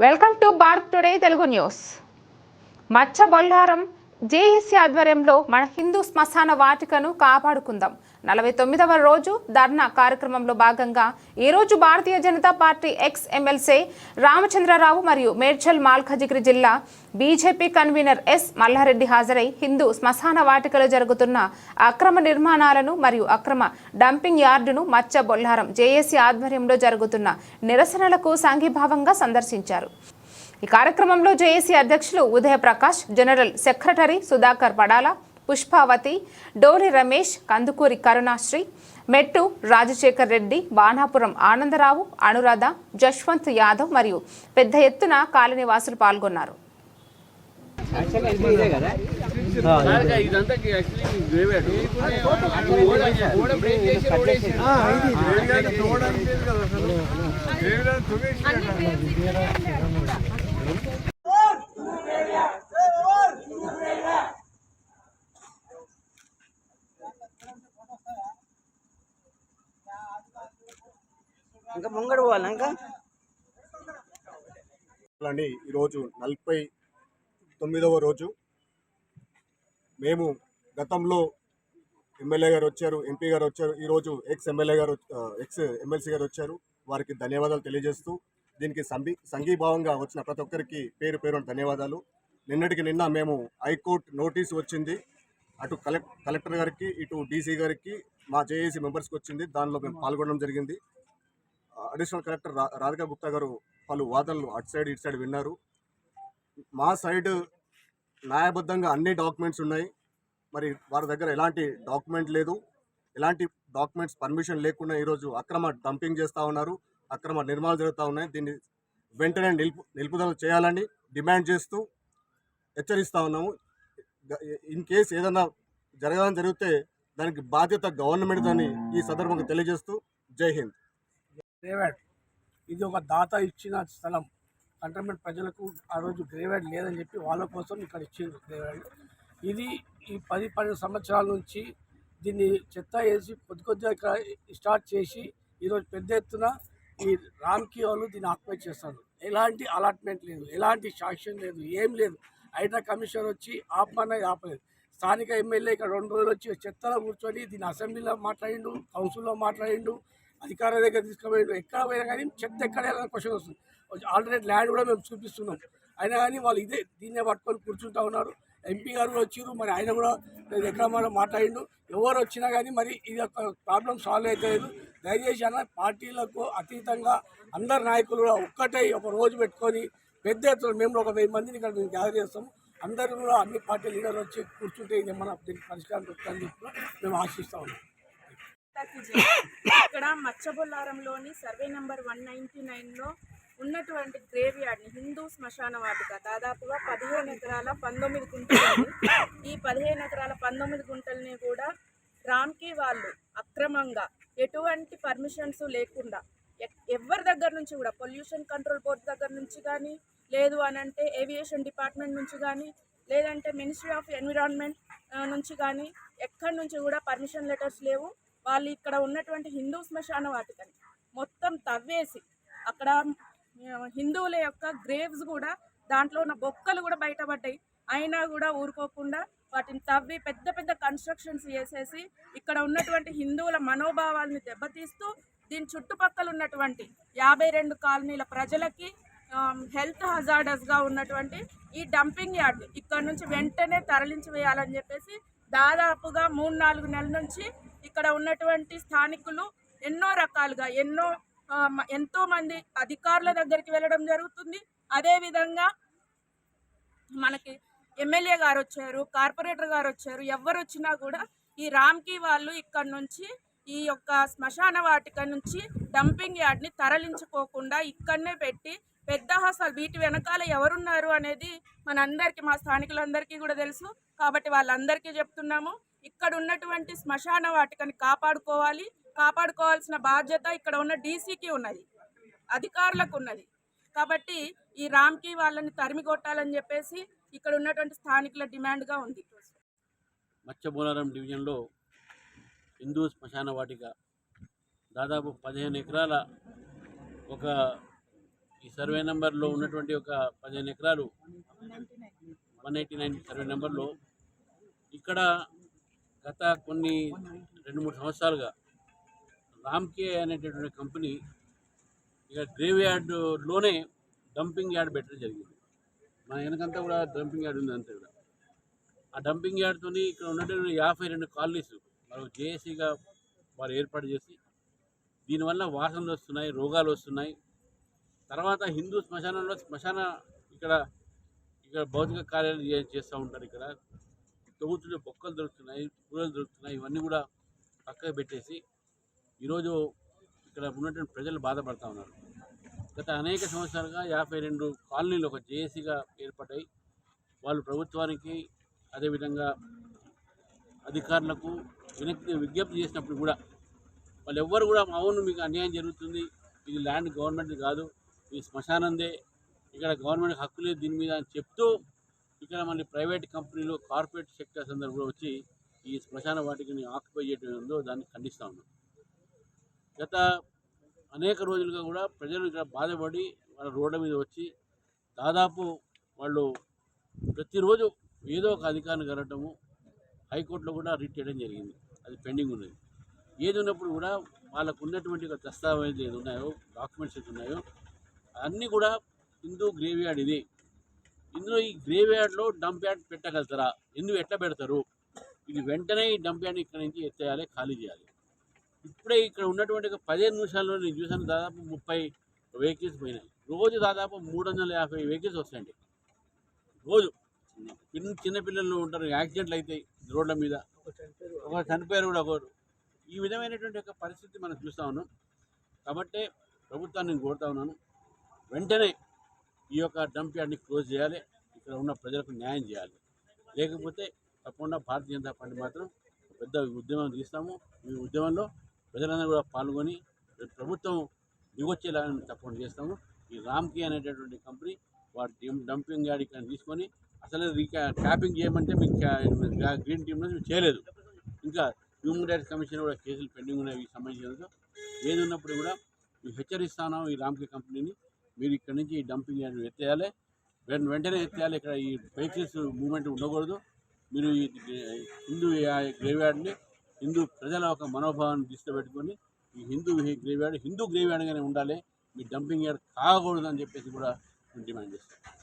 Welcome to Bharat today Telugu news. Macha Bollaram JAC ఆధ్వర్యంలో మన హిందూ శ్మశాన వాటికను కాపాడుకుందాం. నలభై తొమ్మిదవ రోజు ధర్నా కార్యక్రమంలో భాగంగా ఈరోజు Bharatiya Janata party ex MLC Ramachandra Rao మరియు మేడ్చల్ మాల్ఖజిగిరి జిల్లా బీజేపీ కన్వీనర్ ఎస్ మల్లారెడ్డి హాజరై హిందూ శ్మశాన వాటికలో జరుగుతున్న అక్రమ నిర్మాణాలను మరియు అక్రమ డంపింగ్ యార్డును మచ్చ బొల్లారం జేఏసీ ఆధ్వర్యంలో జరుగుతున్న నిరసనలకు సంఘీభావంగా సందర్శించారు. ఈ కార్యక్రమంలో జేఏసీ అధ్యక్షులు ఉదయ ప్రకాష్ జనరల్ సెక్రటరీ సుధాకర్ పడాల పుష్పావతి డోలి రమేష్ కందుకూరి కరుణాశ్రీ మెట్టు రాజశేఖర్ రెడ్డి బాణాపురం ఆనందరావు అనురాధ జశ్వంత్ యాదవ్ మరియు పెద్ద ఎత్తున కాలనీవాసులు పాల్గొన్నారు. ఇంకా ముంగడు పోవాలి ఇంకా? అండి ఈరోజు నలభై తొమ్మిదవ రోజు. మేము గతంలో ఎమ్మెల్యే గారు వచ్చారు ఎంపీ గారు వచ్చారు ఈరోజు ఎక్స్ ఎమ్మెల్యే గారు ఎక్స్ ఎమ్మెల్సీ గారు వచ్చారు. వారికి ధన్యవాదాలు తెలియజేస్తూ దీనికి సంబి సంఘీభావంగా వచ్చిన ప్రతి ఒక్కరికి పేరు పేరు ధన్యవాదాలు. నిన్నటికి నిన్న మేము హైకోర్టు నోటీసు వచ్చింది. అటు కలెక్టర్ గారికి ఇటు డీసీ గారికి మా జేఏసీ మెంబర్స్కి వచ్చింది. దానిలో మేము పాల్గొనడం జరిగింది. అడిషనల్ కలెక్టర్ రా రాధికా గుప్తా గారు పలు వాదనలు అటు సైడ్ ఇటు సైడ్ విన్నారు. మా సైడ్ న్యాయబద్ధంగా అన్ని డాక్యుమెంట్స్ ఉన్నాయి. మరి వారి దగ్గర ఎలాంటి డాక్యుమెంట్ లేదు. ఎలాంటి డాక్యుమెంట్స్ పర్మిషన్ లేకుండా ఈరోజు అక్రమ డంపింగ్ చేస్తూ ఉన్నారు. అక్రమ నిర్మాణాలు జరుగుతూ ఉన్నాయి. దీన్ని వెంటనే నిలుపు నిలుపుదల చేయాలని డిమాండ్ చేస్తూ హెచ్చరిస్తూ ఉన్నాము. ఇన్ కేసు ఏదైనా జరగాలని జరిగితే దానికి బాధ్యత గవర్నమెంట్ అని ఈ సందర్భంగా తెలియజేస్తూ జై హింద్. గ్రేవైడ్. ఇది ఒక దాత ఇచ్చిన స్థలం. కంటోన్మెంట్ ప్రజలకు ఆ రోజు గ్రేవైడ్ లేదని చెప్పి వాళ్ళ కోసం ఇక్కడ ఇచ్చిండ్రు గ్రేవైడ్. ఇది ఈ పది పన్నెండు సంవత్సరాల నుంచి దీన్ని చెత్త వేసి కొద్ది కొద్దిగా ఇక్కడ స్టార్ట్ చేసి ఈరోజు పెద్ద ఎత్తున ఈ రామ్కి వాళ్ళు దీన్ని ఆక్యుపై చేస్తారు ఎలాంటి అలాట్మెంట్ లేదు ఎలాంటి సాక్ష్యం లేదు ఏం లేదు. హైడ్రా కమిషనర్ వచ్చి ఆపమన్నది ఆపలేదు. స్థానిక ఎమ్మెల్యే ఇక్కడ రెండు రోజులు వచ్చి చెత్తలో కూర్చొని దీన్ని అసెంబ్లీలో మాట్లాడిండు కౌన్సిల్లో మాట్లాడిండు. అధికారుల దగ్గర తీసుకుపోయిండు ఎక్కడ పోయినా కానీ చెత్త ఎక్కడ వెళ్ళాలని క్వశ్చన్ వస్తుంది. ఆల్టర్నేట్ ల్యాండ్ కూడా మేము చూపిస్తున్నాం. అయినా కానీ వాళ్ళు ఇదే దీన్నే పట్టుకొని కూర్చుంటా ఉన్నారు. ఎంపీ గారు కూడా వచ్చిర్రు మరి ఆయన కూడా ఎక్కడ మనం మాట్లాడిండు. ఎవరు వచ్చినా కానీ మరి ఇది ఒక ప్రాబ్లం సాల్వ్ అవుతలేదు దయచేసి అన్న పార్టీలకు అతీతంగా అందరు నాయకులు కూడా ఒక్కటే ఒక రోజు పెట్టుకొని పెద్ద ఎత్తున మేము ఒక వెయ్యి మందిని ఇక్కడ మేము గ్యాదర్ చేస్తాం. అందరూ కూడా అన్ని పార్టీ లీడర్లు వచ్చి కూర్చుంటే ఇది మన పరిష్కారం వస్తుందని చెప్పి మేము ఆశిస్తా ఉన్నాం. ఇక్కడ మచ్చబొల్లారంలోని సర్వే నెంబర్ వన్ నైంటీ నైన్లో ఉన్నటువంటి గ్రేవ్ యార్డ్ని హిందూ శ్మశాన వాటిక. దాదాపుగా పదిహేను ఎకరాల పంతొమ్మిది గుంటలు ఈ పదిహేను ఎకరాల పంతొమ్మిది గుంటల్ని కూడా రామ్కి వాళ్ళు అక్రమంగా ఎటువంటి పర్మిషన్స్ లేకుండా ఎవరి దగ్గర నుంచి కూడా పొల్యూషన్ కంట్రోల్ బోర్డు దగ్గర నుంచి కానీ లేదు అని అంటే ఏవియేషన్ డిపార్ట్మెంట్ నుంచి కానీ లేదంటే మినిస్ట్రీ ఆఫ్ ఎన్విరాన్మెంట్ నుంచి కానీ ఎక్కడి నుంచి కూడా పర్మిషన్ లెటర్స్ లేవు. వాళ్ళు ఇక్కడ ఉన్నటువంటి హిందూ శ్మశాన వాటికని మొత్తం తవ్వేసి అక్కడ హిందువుల యొక్క గ్రేవ్స్ కూడా దాంట్లో ఉన్న బొక్కలు కూడా బయటపడ్డాయి. అయినా కూడా ఊరుకోకుండా వాటిని తవ్వి పెద్ద పెద్ద కన్స్ట్రక్షన్స్ చేసేసి ఇక్కడ ఉన్నటువంటి హిందువుల మనోభావాల్ని దెబ్బతీస్తూ దీని చుట్టుపక్కల ఉన్నటువంటి యాభై రెండు కాలనీల ప్రజలకి హెల్త్ హజార్డస్గా ఉన్నటువంటి ఈ డంపింగ్ యార్డ్ ఇక్కడ నుంచి వెంటనే తరలించి వేయాలని చెప్పేసి దాదాపుగా మూడు నాలుగు నెలల నుంచి ఇక్కడ ఉన్నటువంటి స్థానికులు ఎన్నో రకాలుగా ఎన్నో ఎంతోమంది అధికారుల దగ్గరికి వెళ్ళడం జరుగుతుంది. అదేవిధంగా మనకి ఎమ్మెల్యే గారు వచ్చారు కార్పొరేటర్ గారు వచ్చారు ఎవరు వచ్చినా కూడా ఈ రామ్కి వాళ్ళు ఇక్కడ నుంచి ఈ యొక్క శ్మశాన వాటిక నుంచి డంపింగ్ యార్డ్ని తరలించుకోకుండా ఇక్కడనే పెట్టి పెద్ద అసలు వీటి వెనకాల ఎవరున్నారు అనేది మనందరికీ మా స్థానికులందరికీ కూడా తెలుసు. కాబట్టి వాళ్ళందరికీ చెప్తున్నాము. ఇక్కడ ఉన్నటువంటి శ్మశాన వాటికని కాపాడుకోవాలి. కాపాడుకోవాల్సిన బాధ్యత ఇక్కడ ఉన్న డీసీకి ఉన్నది. అధికారులకు ఉన్నది. కాబట్టి ఈ రామ్కి వాళ్ళని తరిమి కొట్టాలని చెప్పేసి ఇక్కడ ఉన్నటువంటి స్థానికుల డిమాండ్గా ఉంది. మత్స్యబోలారం డివిజన్లో హిందూ శ్మశాన వాటిక దాదాపు పదిహేను ఎకరాల ఒక ఈ సర్వే నెంబర్లో ఉన్నటువంటి ఒక పదిహేను ఎకరాలు వన్ ఎయిటీ నైన్ సర్వే నెంబర్లో ఇక్కడ గత కొన్ని రెండు మూడు సంవత్సరాలుగా రామ్కే అనేటటువంటి కంపెనీ ఇక గ్రేవ్ యార్డ్లోనే డంపింగ్ యార్డ్ పెట్టడం జరిగింది. మన వెనకంతా కూడా డంపింగ్ యార్డ్ ఉంది అంతా కూడా. ఆ డంపింగ్ యార్డ్తో ఇక్కడ ఉన్నటువంటి యాభై రెండు కాలనీస్ వాళ్ళు జేఏసీగా వారు ఏర్పాటు చేసి దీనివల్ల వాసనలు వస్తున్నాయి రోగాలు వస్తున్నాయి. తర్వాత హిందూ శ్మశానంలో శ్మశాన ఇక్కడ ఇక్కడ భౌతిక కార్యాలు చేస్తూ ఉంటారు ఇక్కడ. తొగుతుండే బొక్కలు దొరుకుతున్నాయి కూరలు దొరుకుతున్నాయి ఇవన్నీ కూడా పక్కకు పెట్టేసి ఈరోజు ఇక్కడ ఉన్నటువంటి ప్రజలు బాధపడుతూ ఉన్నారు. గత అనేక సంవత్సరాలుగా యాభై రెండు కాలనీలు ఒక జేఏసీగా ఏర్పడ్డాయి. వాళ్ళు ప్రభుత్వానికి అదేవిధంగా అధికారులకు వినక్తి విజ్ఞప్తి చేసినప్పుడు కూడా వాళ్ళు ఎవ్వరు కూడా అవును మీకు అన్యాయం జరుగుతుంది. ఇది ల్యాండ్ గవర్నమెంట్ కాదు. ఈ శ్మశానందే. ఇక్కడ గవర్నమెంట్ హక్కు లేదు దీని మీద అని చెప్తూ ఇక్కడ మళ్ళీ ప్రైవేట్ కంపెనీలు కార్పొరేట్ సెక్టర్ సందర్భంలో వచ్చి ఈ శ్మశాన వాటికని ఆక్యుపై చేయడం ఉందో దాన్ని ఖండిస్తూ ఉన్నాం గత అనేక రోజులుగా కూడా ప్రజలు ఇక్కడ బాధపడి వాళ్ళ రోడ్ల మీద వచ్చి దాదాపు వాళ్ళు ప్రతిరోజు ఏదో ఒక అధికారిని కలగటము హైకోర్టులో కూడా రిట్ చేయడం జరిగింది. అది పెండింగ్ ఉన్నది. ఏది ఉన్నప్పుడు కూడా వాళ్ళకు ఉన్నటువంటి ఒక దస్తావేజ్ ఏది ఉన్నాయో డాక్యుమెంట్స్ ఏది ఉన్నాయో అన్నీ కూడా హిందూ గ్రేవ్ యార్డ్ ఇది. ఇందులో ఈ గ్రేవ్ యార్డ్లో డంప్ యార్డ్ పెట్టగలుగుతారా? ఎందుకు ఎట్లా పెడతారు? ఇది వెంటనే ఈ డంప్ యార్డ్ ఇక్కడ నుంచి ఎత్తేయాలి ఖాళీ చేయాలి. ఇప్పుడే ఇక్కడ ఉన్నటువంటి ఒక పదిహేను నిమిషాల్లో నేను చూసాను దాదాపు ముప్పై వెహికల్స్ పోయినాయి. రోజు దాదాపు మూడు వందల యాభై వెహికల్స్ వస్తాయండి. రోజు. చిన్న చిన్నపిల్లలు ఉంటారు యాక్సిడెంట్లు అవుతాయి రోడ్ల మీద. ఒక చనిపోయారు కూడా ఒకరు. ఈ విధమైనటువంటి ఒక పరిస్థితి మనం చూస్తూ ఉన్నాం. కాబట్టి ప్రభుత్వాన్ని నేను కోరుతా ఉన్నాను. వెంటనే ఈ యొక్క డంప్ యార్డ్ని క్లోజ్ చేయాలి. ఇక్కడ ఉన్న ప్రజలకు న్యాయం చేయాలి. లేకపోతే తప్పకుండా భారతీయ జనతా పార్టీ మాత్రం పెద్ద ఉద్యమం తీస్తాము. ఈ ఉద్యమంలో ప్రజలందరూ కూడా పాల్గొని ప్రభుత్వం దిగొచ్చేలాగా తప్పకుండా చేస్తాము. ఈ రామ్కి అనేటటువంటి కంపెనీ వారి డంపింగ్ యార్డ్ ఇక్కడ తీసుకొని అసలు రీకా ట్యాపింగ్ చేయమంటే మీకు గ్రీన్ టీమ్ నుంచి చేయలేదు. ఇంకా హ్యూమన్ రైట్స్ కమిషన్ కూడా కేసులు పెండింగ్ ఉన్నాయి సంబంధించినందుకు. ఏది ఉన్నప్పుడు కూడా మేము హెచ్చరిస్తాను ఈ రామ్కి కంపెనీని. మీరు ఇక్కడ నుంచి ఈ డంపింగ్ యార్డ్ ఎత్తేయాలి. వెం- వెంటనే ఎత్తేయాలి. ఇక్కడ ఈ వెహికల్స్ మూమెంట్ ఉండకూడదు. మీరు ఈ హిందూ గ్రేవ్ యార్డ్ని హిందూ ప్రజల ఒక మనోభావాన్ని దృష్టిలో పెట్టుకొని ఈ హిందూ గ్రేవ్ యార్డ్ హిందూ గ్రేవ్ యార్డ్గానే ఉండాలి. మీ డంపింగ్ యార్డ్ కాకూడదు అని చెప్పేసి కూడా డిమాండ్ చేస్తాం